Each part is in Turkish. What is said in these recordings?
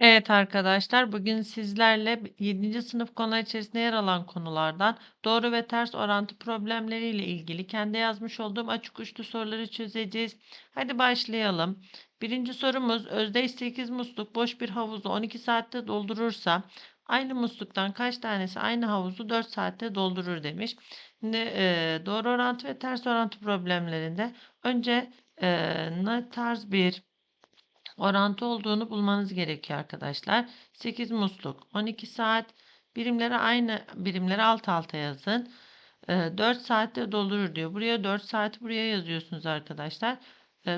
Evet arkadaşlar, bugün sizlerle 7. sınıf konular içerisinde yer alan konulardan doğru ve ters orantı problemleriyle ilgili kendi yazmış olduğum açık uçlu soruları çözeceğiz. Hadi başlayalım. Birinci sorumuz özdeş 8 musluk boş bir havuzu 12 saatte doldurursa aynı musluktan kaç tanesi aynı havuzu 4 saatte doldurur demiş. Şimdi e, doğru orantı ve ters orantı problemlerinde önce e, tarz bir orantı olduğunu bulmanız gerekiyor arkadaşlar. 8 musluk 12 saat birimleri aynı birimleri alt alta yazın. 4 saatte doldurur diyor. Buraya 4 saat buraya yazıyorsunuz arkadaşlar.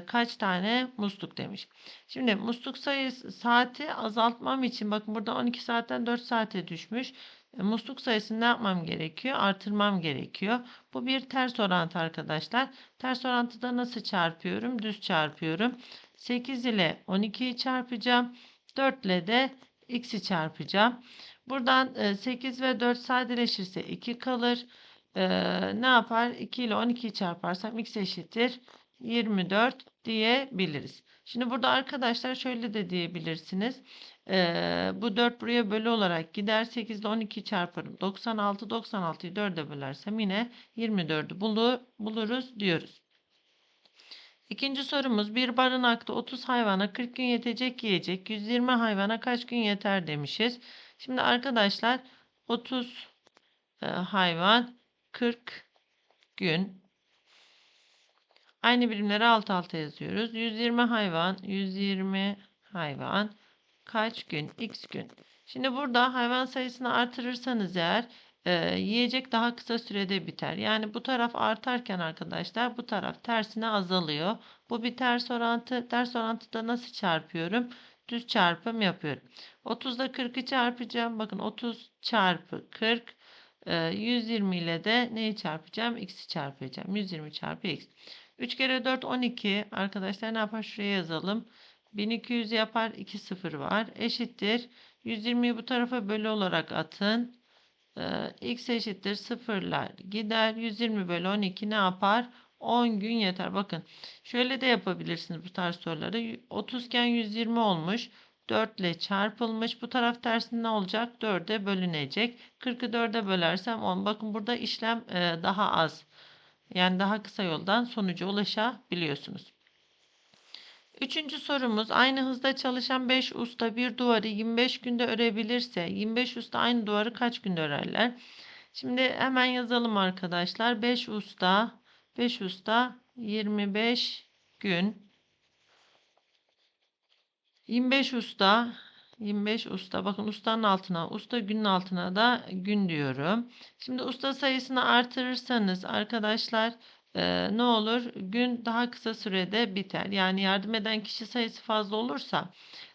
Kaç tane musluk demiş. Şimdi musluk sayısı saati azaltmam için bakın burada 12 saatten 4 saate düşmüş. Musluk sayısını ne yapmam gerekiyor? Artırmam gerekiyor. Bu bir ters orantı arkadaşlar. Ters orantıda nasıl çarpıyorum? Düz çarpıyorum. 8 ile 12'yi çarpacağım. 4 ile de x'i çarpacağım. Buradan 8 ve 4 sadeleşirse 2 kalır. ne yapar? 2 ile 12'yi çarparsam x eşittir 24 diyebiliriz. Şimdi burada arkadaşlar şöyle de diyebilirsiniz. bu 4 buraya bölü olarak gider. 8 ile 12 çarparım. 96, 96'yı 4'e bölersem yine 24'ü bulur, buluruz diyoruz. İkinci sorumuz bir barınakta 30 hayvana 40 gün yetecek yiyecek 120 hayvana kaç gün yeter demişiz. Şimdi arkadaşlar 30 e, hayvan 40 gün aynı birimleri alt alta yazıyoruz. 120 hayvan 120 hayvan kaç gün x gün. Şimdi burada hayvan sayısını artırırsanız eğer e, yiyecek daha kısa sürede biter. Yani bu taraf artarken arkadaşlar bu taraf tersine azalıyor. Bu bir ters orantı. Ters orantıda nasıl çarpıyorum? Düz çarpım yapıyorum. 30 ile 40'ı çarpacağım. Bakın 30 çarpı 40 e, 120 ile de neyi çarpacağım? X'i çarpacağım. 120 çarpı X. 3 kere 4 12. Arkadaşlar ne yapar? Şuraya yazalım. 1200 yapar. 2 sıfır var. Eşittir. 120'yi bu tarafa bölü olarak atın. Ee, x eşittir sıfırlar gider. 120 bölü 12 ne yapar? 10 gün yeter. Bakın şöyle de yapabilirsiniz bu tarz soruları. 30 iken 120 olmuş. 4 ile çarpılmış. Bu taraf tersinde ne olacak? 4'e bölünecek. 40'ı 4'e bölersem 10. Bakın burada işlem e, daha az. Yani daha kısa yoldan sonuca ulaşabiliyorsunuz. Üçüncü sorumuz aynı hızda çalışan 5 usta bir duvarı 25 günde örebilirse 25 usta aynı duvarı kaç günde örerler? Şimdi hemen yazalım arkadaşlar. 5 usta 5 usta 25 gün 25 usta 25 usta bakın ustanın altına usta günün altına da gün diyorum. Şimdi usta sayısını artırırsanız arkadaşlar ne olur? Gün daha kısa sürede biter. Yani yardım eden kişi sayısı fazla olursa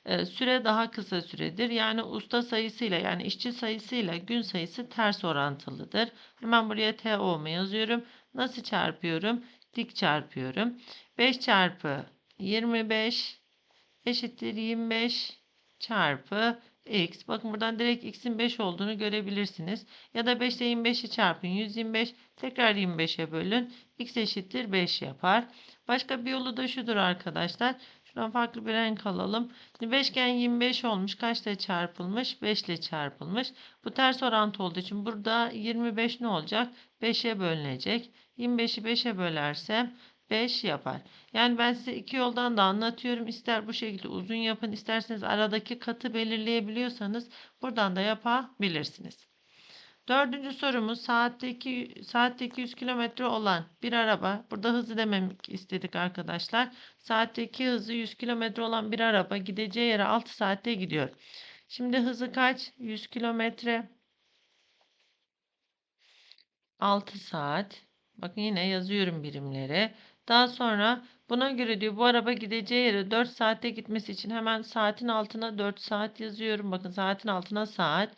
süre daha kısa süredir. Yani usta sayısıyla yani işçi sayısıyla gün sayısı ters orantılıdır. Hemen buraya TO mu yazıyorum? Nasıl çarpıyorum? Dik çarpıyorum. 5 çarpı 25 eşittir 25 çarpı x. Bakın buradan direkt x'in 5 olduğunu görebilirsiniz. Ya da 5 ile 25'i çarpın. 125 tekrar 25'e bölün. x eşittir 5 yapar. Başka bir yolu da şudur arkadaşlar. Şuradan farklı bir renk alalım. Şimdi 5 iken 25 olmuş. Kaçla çarpılmış? 5 ile çarpılmış. Bu ters orantı olduğu için burada 25 ne olacak? 5'e bölünecek. 25'i 5'e bölersem 5 yapar. Yani ben size iki yoldan da anlatıyorum. İster bu şekilde uzun yapın, isterseniz aradaki katı belirleyebiliyorsanız buradan da yapabilirsiniz. Dördüncü sorumuz saatteki saatte 200 kilometre olan bir araba. Burada hızı dememek istedik arkadaşlar. Saatteki hızı 100 kilometre olan bir araba gideceği yere 6 saatte gidiyor. Şimdi hızı kaç? 100 kilometre. 6 saat. Bakın yine yazıyorum birimleri. Daha sonra buna göre diyor bu araba gideceği yere 4 saatte gitmesi için hemen saatin altına 4 saat yazıyorum. Bakın saatin altına saat.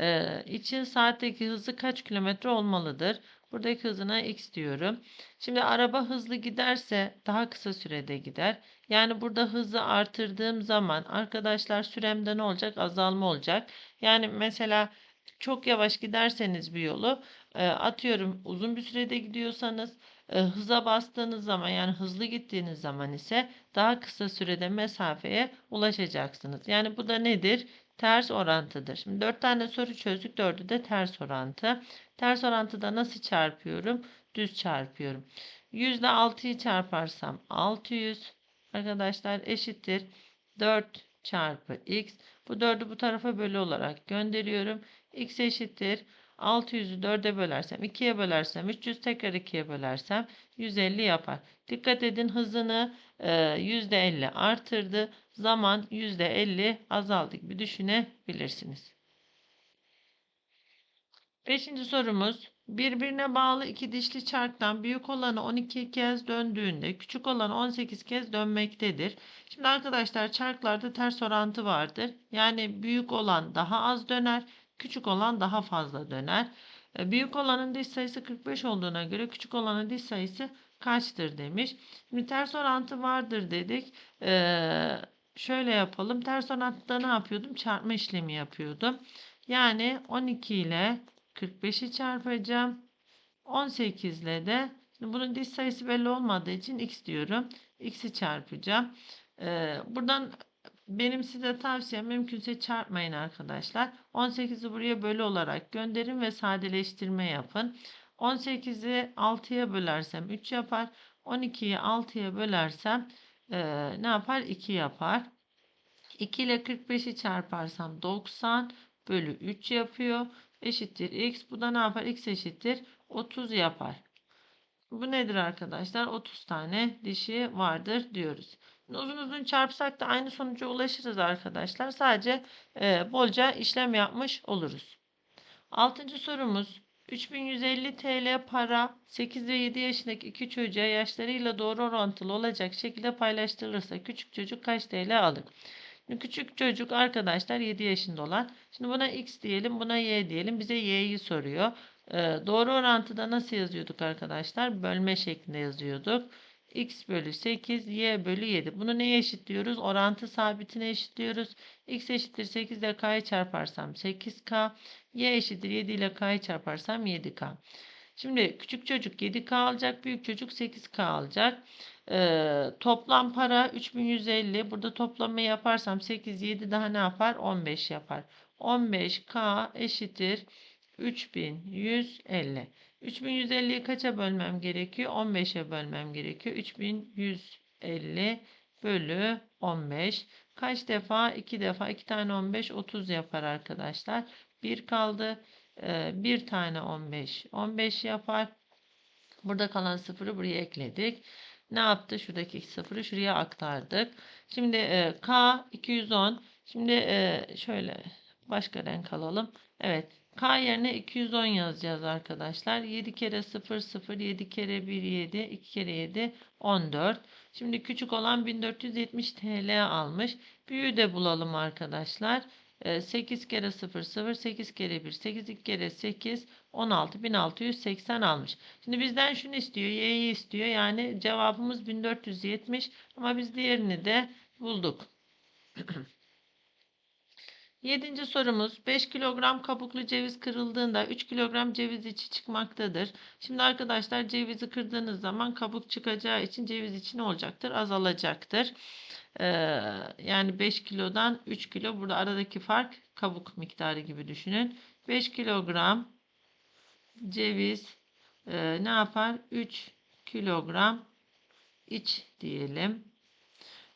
Ee, için saatteki hızı kaç kilometre olmalıdır? Buradaki hızına x diyorum. Şimdi araba hızlı giderse daha kısa sürede gider. Yani burada hızı artırdığım zaman arkadaşlar süremde ne olacak? Azalma olacak. Yani mesela çok yavaş giderseniz bir yolu atıyorum uzun bir sürede gidiyorsanız Hıza bastığınız zaman yani hızlı gittiğiniz zaman ise daha kısa sürede mesafeye ulaşacaksınız. Yani bu da nedir? Ters orantıdır. Şimdi 4 tane soru çözdük. 4'ü de ters orantı. Ters orantıda nasıl çarpıyorum? Düz çarpıyorum. 100 ile 6'yı çarparsam 600 arkadaşlar eşittir. 4 çarpı x. Bu 4'ü bu tarafa bölü olarak gönderiyorum. x eşittir. 600'ü 4'e bölersem 2'ye bölersem 300 tekrar 2'ye bölersem 150 yapar. Dikkat edin hızını e, %50 artırdı. Zaman %50 azaldı gibi düşünebilirsiniz. Beşinci sorumuz. Birbirine bağlı iki dişli çarktan büyük olanı 12 kez döndüğünde küçük olanı 18 kez dönmektedir. Şimdi arkadaşlar çarklarda ters orantı vardır. Yani büyük olan daha az döner, küçük olan daha fazla döner. E, büyük olanın diş sayısı 45 olduğuna göre küçük olanın diş sayısı kaçtır demiş. Şimdi ters orantı vardır dedik. Ee, şöyle yapalım. Ters orantıda ne yapıyordum? Çarpma işlemi yapıyordum. Yani 12 ile 45'i çarpacağım. 18 ile de şimdi bunun diş sayısı belli olmadığı için x diyorum. x'i çarpacağım. Ee, buradan benim size tavsiyem mümkünse çarpmayın arkadaşlar. 18'i buraya bölü olarak gönderin ve sadeleştirme yapın. 18'i 6'ya bölersem 3 yapar. 12'yi 6'ya bölersem e, ne yapar? 2 yapar. 2 ile 45'i çarparsam 90 bölü 3 yapıyor. Eşittir x. Bu da ne yapar? x eşittir 30 yapar. Bu nedir arkadaşlar? 30 tane dişi vardır diyoruz. Uzun uzun çarpsak da aynı sonuca ulaşırız arkadaşlar. Sadece e, bolca işlem yapmış oluruz. Altıncı sorumuz. 3150 TL para 8 ve 7 yaşındaki iki çocuğa yaşlarıyla doğru orantılı olacak şekilde paylaştırılırsa küçük çocuk kaç TL alır? Şimdi küçük çocuk arkadaşlar 7 yaşında olan. Şimdi buna x diyelim buna y diyelim. Bize y'yi soruyor. Ee, doğru orantıda nasıl yazıyorduk arkadaşlar? Bölme şeklinde yazıyorduk x bölü 8 y bölü 7. Bunu neye eşitliyoruz? Orantı sabitine eşitliyoruz. x eşittir 8 ile k'yı çarparsam 8k. y eşittir 7 ile k'yı çarparsam 7k. Şimdi küçük çocuk 7k alacak. Büyük çocuk 8k alacak. Ee, toplam para 3150. Burada toplamayı yaparsam 8 7 daha ne yapar? 15 yapar. 15k eşittir 3150. 3150'yi kaça bölmem gerekiyor? 15'e bölmem gerekiyor. 3150 bölü 15. Kaç defa? 2 defa. 2 tane 15 30 yapar arkadaşlar. 1 kaldı. Ee, 1 tane 15 15 yapar. Burada kalan sıfırı buraya ekledik. Ne yaptı? Şuradaki sıfırı şuraya aktardık. Şimdi e, K 210. Şimdi e, şöyle başka renk alalım. Evet. K yerine 210 yazacağız arkadaşlar. 7 kere 0 0 7 kere 1 7 2 kere 7 14. Şimdi küçük olan 1470 TL almış. Büyüğü de bulalım arkadaşlar. 8 ee, kere 0 0 8 kere 1 8 2 kere 8 16 1680 almış. Şimdi bizden şunu istiyor. Y'yi istiyor. Yani cevabımız 1470 ama biz diğerini de bulduk. Yedinci sorumuz 5 kilogram kabuklu ceviz kırıldığında 3 kilogram ceviz içi çıkmaktadır. Şimdi arkadaşlar cevizi kırdığınız zaman kabuk çıkacağı için ceviz içi ne olacaktır? Azalacaktır. Ee, yani 5 kilodan 3 kilo burada aradaki fark kabuk miktarı gibi düşünün. 5 kilogram ceviz e, ne yapar? 3 kilogram iç diyelim.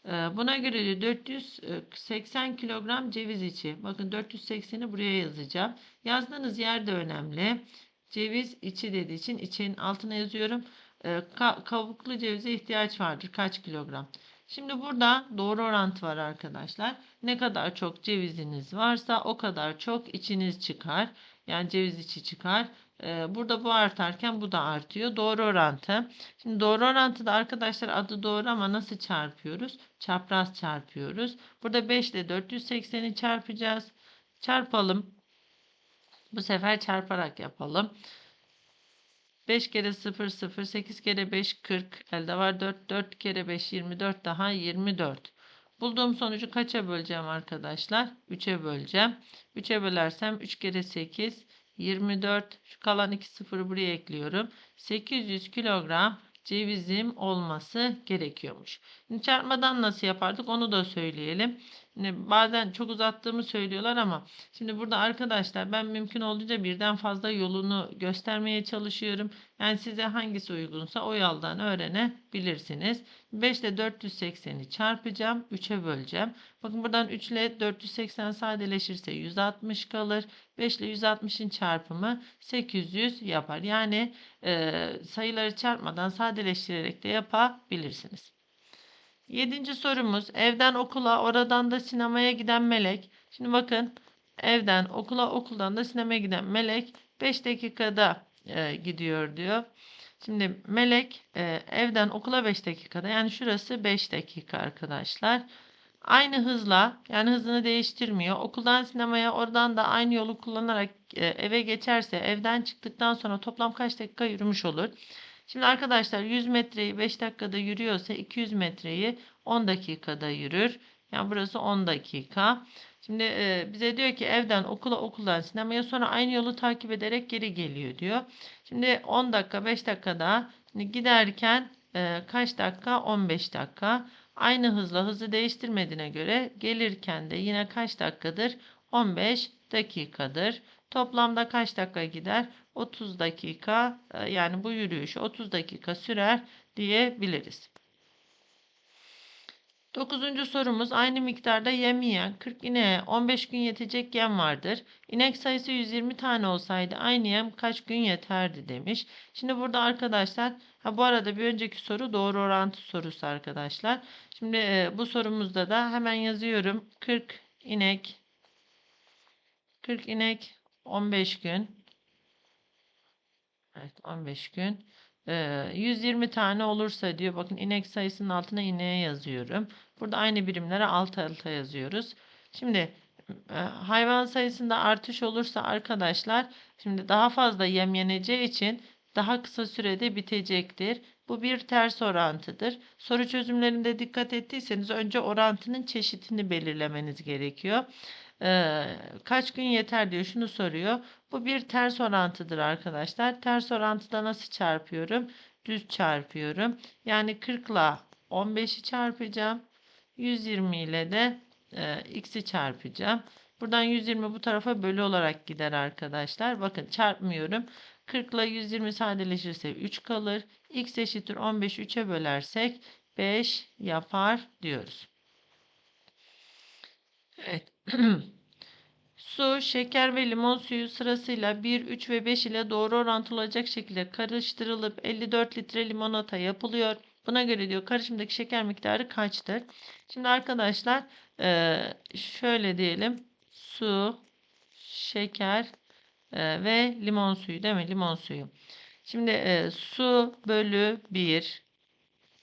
Ee, buna göre de 480 kilogram ceviz içi. Bakın 480'i buraya yazacağım. Yazdığınız yer de önemli. Ceviz içi dediği için içinin altına yazıyorum. Ee, Kavuklu cevize ihtiyaç vardır. Kaç kilogram? Şimdi burada doğru orantı var arkadaşlar. Ne kadar çok ceviziniz varsa o kadar çok içiniz çıkar. Yani ceviz içi çıkar. Ee, burada bu artarken bu da artıyor. Doğru orantı. Şimdi doğru orantıda arkadaşlar adı doğru ama nasıl çarpıyoruz? Çapraz çarpıyoruz. Burada 5 ile 480'i çarpacağız. Çarpalım. Bu sefer çarparak yapalım. 5 kere 0 0 8 kere 5 40 elde var 4 4 kere 5 24 daha 24. Bulduğum sonucu kaça böleceğim arkadaşlar? 3'e böleceğim. 3'e bölersem 3 kere 8 24. Şu kalan iki sıfırı buraya ekliyorum. 800 kilogram cevizim olması gerekiyormuş. Çarpmadan nasıl yapardık onu da söyleyelim. Şimdi bazen çok uzattığımı söylüyorlar ama şimdi burada arkadaşlar ben mümkün olduğunca birden fazla yolunu göstermeye çalışıyorum. Yani size hangisi uygunsa o yoldan öğrenebilirsiniz. 5 ile 480'i çarpacağım. 3'e böleceğim. Bakın buradan 3 ile 480 sadeleşirse 160 kalır. 5 ile 160'ın çarpımı 800 yapar. Yani e, sayıları çarpmadan sadeleştirerek de yapabilirsiniz. Yedinci sorumuz evden okula oradan da sinemaya giden melek. Şimdi bakın evden okula okuldan da sinemaya giden melek 5 dakikada e, gidiyor diyor. Şimdi melek e, evden okula 5 dakikada yani şurası 5 dakika arkadaşlar. Aynı hızla yani hızını değiştirmiyor. Okuldan sinemaya oradan da aynı yolu kullanarak e, eve geçerse evden çıktıktan sonra toplam kaç dakika yürümüş olur? Şimdi arkadaşlar 100 metreyi 5 dakikada yürüyorsa 200 metreyi 10 dakikada yürür. Yani burası 10 dakika. Şimdi e, bize diyor ki evden okula okuldan sinemaya sonra aynı yolu takip ederek geri geliyor diyor. Şimdi 10 dakika 5 dakikada şimdi giderken e, kaç dakika? 15 dakika. Aynı hızla hızı değiştirmediğine göre gelirken de yine kaç dakikadır? 15 dakikadır. Toplamda kaç dakika gider? 30 dakika e, yani bu yürüyüş 30 dakika sürer diyebiliriz. Dokuzuncu sorumuz aynı miktarda yem yiyen 40 ineğe 15 gün yetecek yem vardır. İnek sayısı 120 tane olsaydı aynı yem kaç gün yeterdi demiş. Şimdi burada arkadaşlar ha bu arada bir önceki soru doğru orantı sorusu arkadaşlar. Şimdi e, bu sorumuzda da hemen yazıyorum. 40 inek 40 inek 15 gün Evet 15 gün. Ee, 120 tane olursa diyor bakın inek sayısının altına ineğe yazıyorum. Burada aynı birimlere alt alta yazıyoruz. Şimdi e, hayvan sayısında artış olursa arkadaşlar şimdi daha fazla yem yeneceği için daha kısa sürede bitecektir. Bu bir ters orantıdır. Soru çözümlerinde dikkat ettiyseniz önce orantının çeşitini belirlemeniz gerekiyor. Ee, kaç gün yeter diyor. Şunu soruyor. Bu bir ters orantıdır arkadaşlar. Ters orantıda nasıl çarpıyorum? Düz çarpıyorum. Yani 40 ile 15'i çarpacağım. 120 ile de e, x'i çarpacağım. Buradan 120 bu tarafa bölü olarak gider arkadaşlar. Bakın çarpmıyorum. 40 ile 120 sadeleşirse 3 kalır. x eşittir 15 3'e bölersek 5 yapar diyoruz. Evet. Su, şeker ve limon suyu sırasıyla 1, 3 ve 5 ile doğru orantılı şekilde karıştırılıp 54 litre limonata yapılıyor. Buna göre diyor karışımdaki şeker miktarı kaçtır? Şimdi arkadaşlar şöyle diyelim. Su, şeker ve limon suyu değil mi? Limon suyu. Şimdi su bölü 1,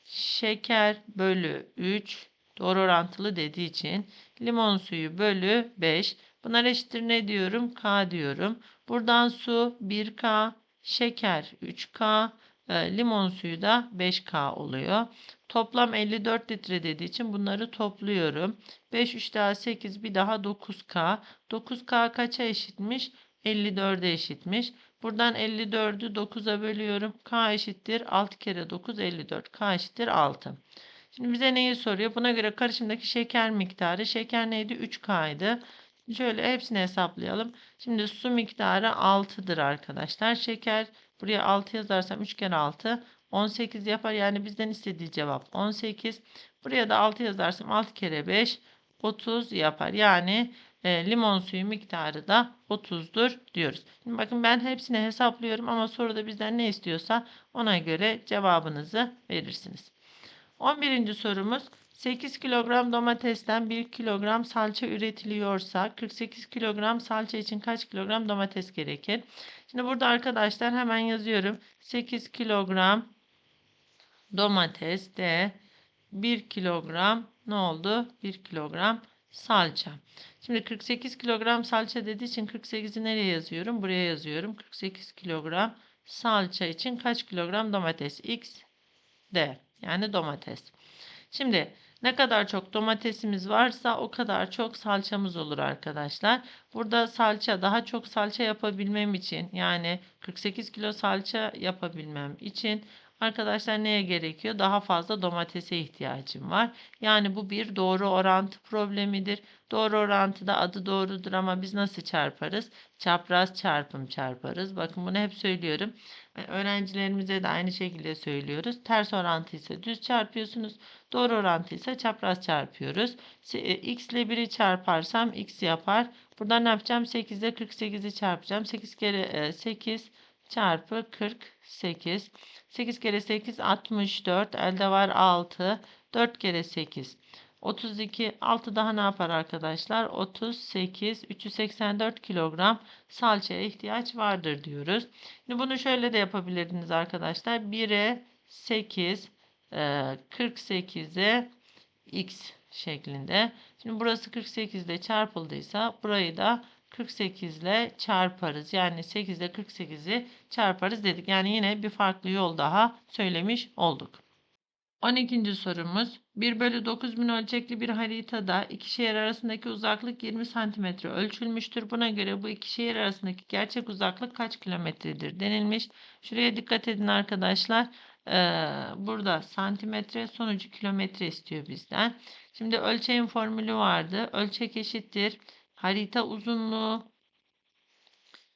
şeker bölü 3, doğru orantılı dediği için limon suyu bölü 5. Bunlar eşittir ne diyorum? K diyorum. Buradan su 1K, şeker 3K, e, limon suyu da 5K oluyor. Toplam 54 litre dediği için bunları topluyorum. 5, 3 daha 8, bir daha 9K. 9K kaça eşitmiş? 54'e eşitmiş. Buradan 54'ü 9'a bölüyorum. K eşittir 6 kere 9 54. K eşittir 6. Şimdi bize neyi soruyor? Buna göre karışımdaki şeker miktarı. Şeker neydi? 3K'ydı. Şöyle hepsini hesaplayalım. Şimdi su miktarı 6'dır arkadaşlar. Şeker buraya 6 yazarsam 3 kere 6 18 yapar. Yani bizden istediği cevap 18. Buraya da 6 yazarsam 6 kere 5 30 yapar. Yani e, limon suyu miktarı da 30'dur diyoruz. Şimdi bakın ben hepsini hesaplıyorum ama soruda bizden ne istiyorsa ona göre cevabınızı verirsiniz. 11. sorumuz 8 kilogram domatesten 1 kilogram salça üretiliyorsa 48 kilogram salça için kaç kilogram domates gerekir? Şimdi burada arkadaşlar hemen yazıyorum. 8 kilogram domates de 1 kilogram ne oldu? 1 kilogram salça. Şimdi 48 kilogram salça dediği için 48'i nereye yazıyorum? Buraya yazıyorum. 48 kilogram salça için kaç kilogram domates? X, D. Yani domates. Şimdi Ne kadar çok domatesimiz varsa o kadar çok salçamız olur arkadaşlar. Burada salça daha çok salça yapabilmem için yani 48 kilo salça yapabilmem için arkadaşlar neye gerekiyor? Daha fazla domatese ihtiyacım var. Yani bu bir doğru orantı problemidir. Doğru orantıda adı doğrudur ama biz nasıl çarparız? Çapraz çarpım çarparız. Bakın bunu hep söylüyorum. Ve Öğrencilerimize de aynı şekilde söylüyoruz. Ters orantı ise düz çarpıyorsunuz. Doğru orantı ise çapraz çarpıyoruz. E, X ile 1'i çarparsam x yapar. Buradan ne yapacağım? 8 ile 48'i çarpacağım. 8 kere e, 8 çarpı 48. 8 kere 8 64. Elde var 6. 4 kere 8 32. 6 daha ne yapar arkadaşlar? 38. 384 kilogram salçaya ihtiyaç vardır diyoruz. Şimdi bunu şöyle de yapabilirdiniz arkadaşlar. 1'e 8, e, 48'e x şeklinde. Şimdi burası 48 ile çarpıldıysa burayı da 48 ile çarparız. Yani 8 ile 48'i çarparız dedik. Yani yine bir farklı yol daha söylemiş olduk. 12. sorumuz 1 bölü 9000 ölçekli bir haritada iki şehir arasındaki uzaklık 20 santimetre ölçülmüştür. Buna göre bu iki şehir arasındaki gerçek uzaklık kaç kilometredir denilmiş. Şuraya dikkat edin arkadaşlar. Ee, burada santimetre sonucu kilometre istiyor bizden. Şimdi ölçeğin formülü vardı. Ölçek eşittir. Harita uzunluğu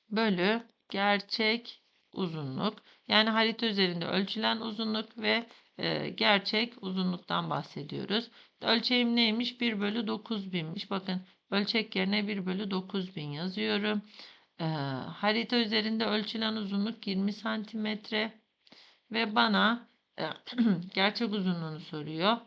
bölü gerçek uzunluk. Yani harita üzerinde ölçülen uzunluk ve e, gerçek uzunluktan bahsediyoruz. Ölçeğim neymiş? 1 bölü 9000'miş. Bakın ölçek yerine 1 bölü 9000 yazıyorum. E, harita üzerinde ölçülen uzunluk 20 santimetre ve bana e, gerçek uzunluğunu soruyor.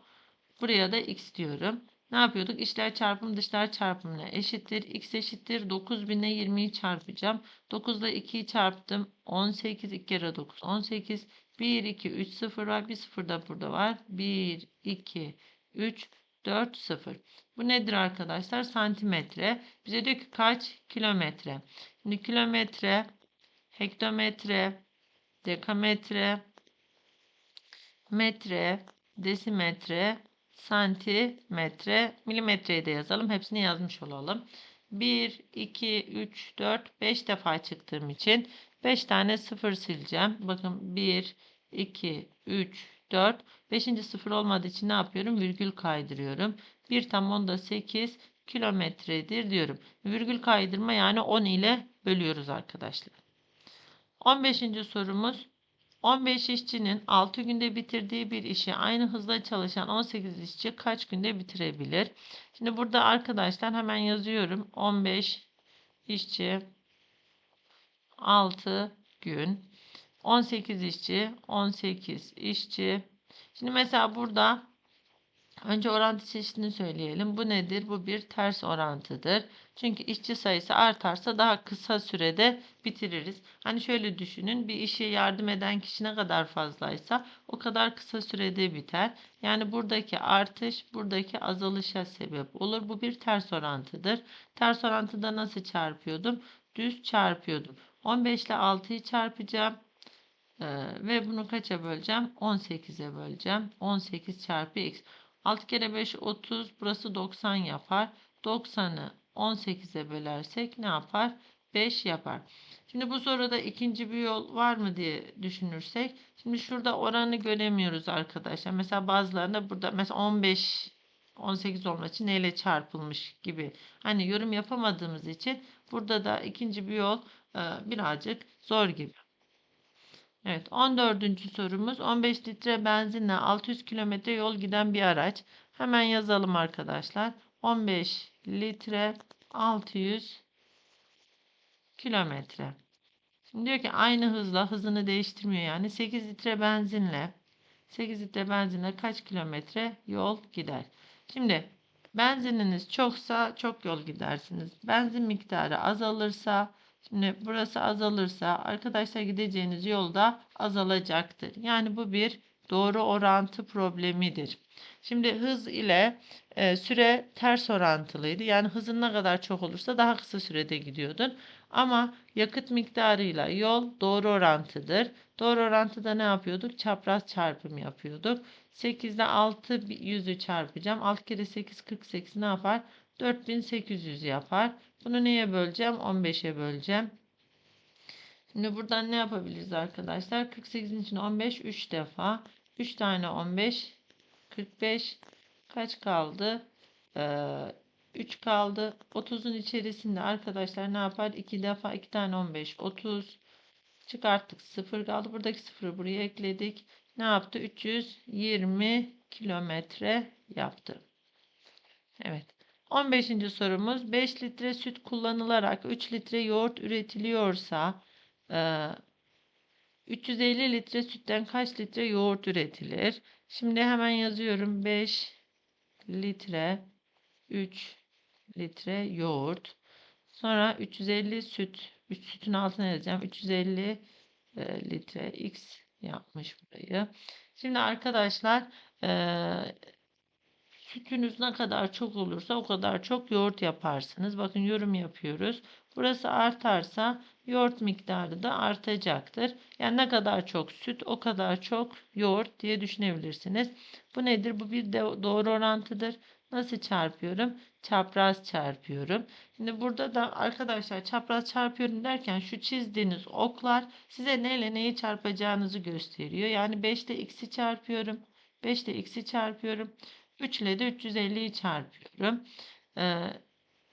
Buraya da x diyorum. Ne yapıyorduk? İçler çarpım dışlar çarpımına eşittir. x eşittir 9000 ile 20'yi çarpacağım. 9 ile 2'yi çarptım. 18 2 kere 9 18 1 2 3 0 var. Bir 0 da burada var. 1 2 3 4 0. Bu nedir arkadaşlar? Santimetre. Bize diyor ki kaç kilometre. Şimdi kilometre, hektometre, dekametre, metre, desimetre, santimetre, milimetreyi de yazalım. Hepsini yazmış olalım. 1, 2, 3, 4, 5 defa çıktığım için 5 tane sıfır sileceğim. Bakın 1, 2, 3, 4. 5. sıfır olmadığı için ne yapıyorum? Virgül kaydırıyorum. 1 tam onda 8 kilometredir diyorum. Virgül kaydırma yani 10 ile bölüyoruz arkadaşlar. 15. sorumuz 15 işçinin 6 günde bitirdiği bir işi aynı hızla çalışan 18 işçi kaç günde bitirebilir? Şimdi burada arkadaşlar hemen yazıyorum. 15 işçi 6 gün 18 işçi 18 işçi. Şimdi mesela burada önce orantı çeşidini söyleyelim. Bu nedir? Bu bir ters orantıdır. Çünkü işçi sayısı artarsa daha kısa sürede bitiririz. Hani şöyle düşünün bir işe yardım eden kişi ne kadar fazlaysa o kadar kısa sürede biter. Yani buradaki artış buradaki azalışa sebep olur. Bu bir ters orantıdır. Ters orantıda nasıl çarpıyordum? Düz çarpıyordum. 15 ile 6'yı çarpacağım. Ee, ve bunu kaça böleceğim? 18'e böleceğim. 18 çarpı x. 6 kere 5 30. Burası 90 yapar. 90'ı 18'e bölersek ne yapar? 5 yapar. Şimdi bu soruda ikinci bir yol var mı diye düşünürsek. Şimdi şurada oranı göremiyoruz arkadaşlar. Mesela bazılarında burada mesela 15 18 olmak için neyle çarpılmış gibi. Hani yorum yapamadığımız için burada da ikinci bir yol e, birazcık zor gibi. Evet 14. sorumuz 15 litre benzinle 600 kilometre yol giden bir araç. Hemen yazalım arkadaşlar. 15 litre 600 kilometre. Şimdi diyor ki aynı hızla hızını değiştirmiyor yani 8 litre benzinle 8 litre benzinle kaç kilometre yol gider? Şimdi benzininiz çoksa çok yol gidersiniz. Benzin miktarı azalırsa şimdi burası azalırsa arkadaşlar gideceğiniz yolda azalacaktır. Yani bu bir doğru orantı problemidir. Şimdi hız ile e, süre ters orantılıydı. Yani hızın ne kadar çok olursa daha kısa sürede gidiyordun. Ama yakıt miktarıyla yol doğru orantıdır. Doğru orantıda ne yapıyorduk? Çapraz çarpım yapıyorduk. 8 ile 6 yüzü çarpacağım. 6 kere 8 48 ne yapar? 4800 yapar. Bunu neye böleceğim? 15'e böleceğim. Şimdi buradan ne yapabiliriz arkadaşlar? 48'in içine 15 3 defa. 3 tane 15 45 kaç kaldı? Ee, 3 kaldı. 30'un içerisinde arkadaşlar ne yapar? 2 defa 2 tane 15 30 çıkarttık. 0 kaldı. Buradaki 0'ı buraya ekledik. Ne yaptı? 320 kilometre yaptı. Evet. 15. sorumuz 5 litre süt kullanılarak 3 litre yoğurt üretiliyorsa e, 350 litre sütten kaç litre yoğurt üretilir? Şimdi hemen yazıyorum 5 litre 3 litre yoğurt. Sonra 350 süt. 3 sütün altına yazacağım. 350 e, litre x yapmış burayı. Şimdi arkadaşlar e, sütünüz ne kadar çok olursa o kadar çok yoğurt yaparsınız. Bakın yorum yapıyoruz. Burası artarsa yoğurt miktarı da artacaktır. Yani ne kadar çok süt o kadar çok yoğurt diye düşünebilirsiniz. Bu nedir? Bu bir doğru orantıdır. Nasıl çarpıyorum? Çapraz çarpıyorum. Şimdi burada da arkadaşlar çapraz çarpıyorum derken şu çizdiğiniz oklar size neyle neyi çarpacağınızı gösteriyor. Yani 5 ile x'i çarpıyorum. 5 ile x'i çarpıyorum. 3 ile de 350'yi çarpıyorum. Ee,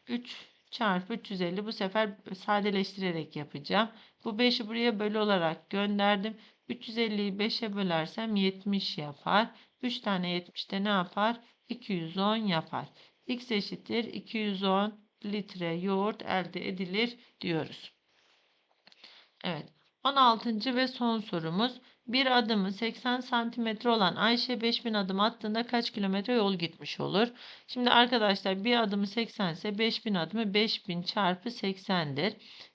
3 çarpı 350 bu sefer sadeleştirerek yapacağım. Bu 5'i buraya bölü olarak gönderdim. 350'yi 5'e bölersem 70 yapar. 3 tane 70 de ne yapar? 210 yapar. X eşittir 210 litre yoğurt elde edilir diyoruz. Evet. 16. ve son sorumuz. Bir adımı 80 santimetre olan Ayşe 5000 adım attığında kaç kilometre yol gitmiş olur? Şimdi arkadaşlar bir adımı 80 ise 5000 adımı 5000 çarpı 80'dir.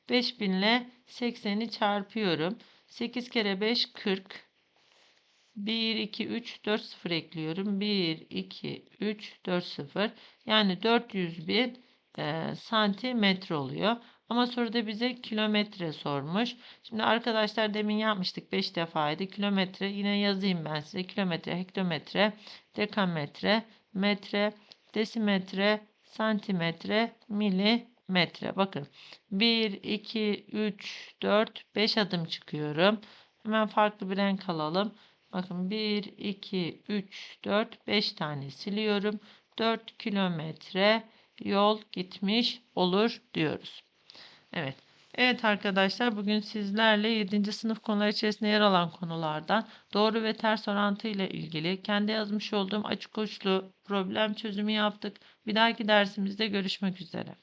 5000 ile 80'i çarpıyorum. 8 kere 5 40. 1, 2, 3, 4 0 ekliyorum. 1, 2, 3, 4 0. Yani 400 bin e, santimetre oluyor. Ama soruda bize kilometre sormuş. Şimdi arkadaşlar demin yapmıştık 5 defaydı. Kilometre yine yazayım ben size. Kilometre, hektometre, dekametre, metre, desimetre, santimetre, milimetre. Bakın 1, 2, 3, 4, 5 adım çıkıyorum. Hemen farklı bir renk alalım. Bakın 1, 2, 3, 4, 5 tane siliyorum. 4 kilometre yol gitmiş olur diyoruz. Evet. Evet arkadaşlar bugün sizlerle 7. sınıf konular içerisinde yer alan konulardan doğru ve ters orantı ile ilgili kendi yazmış olduğum açık uçlu problem çözümü yaptık. Bir dahaki dersimizde görüşmek üzere.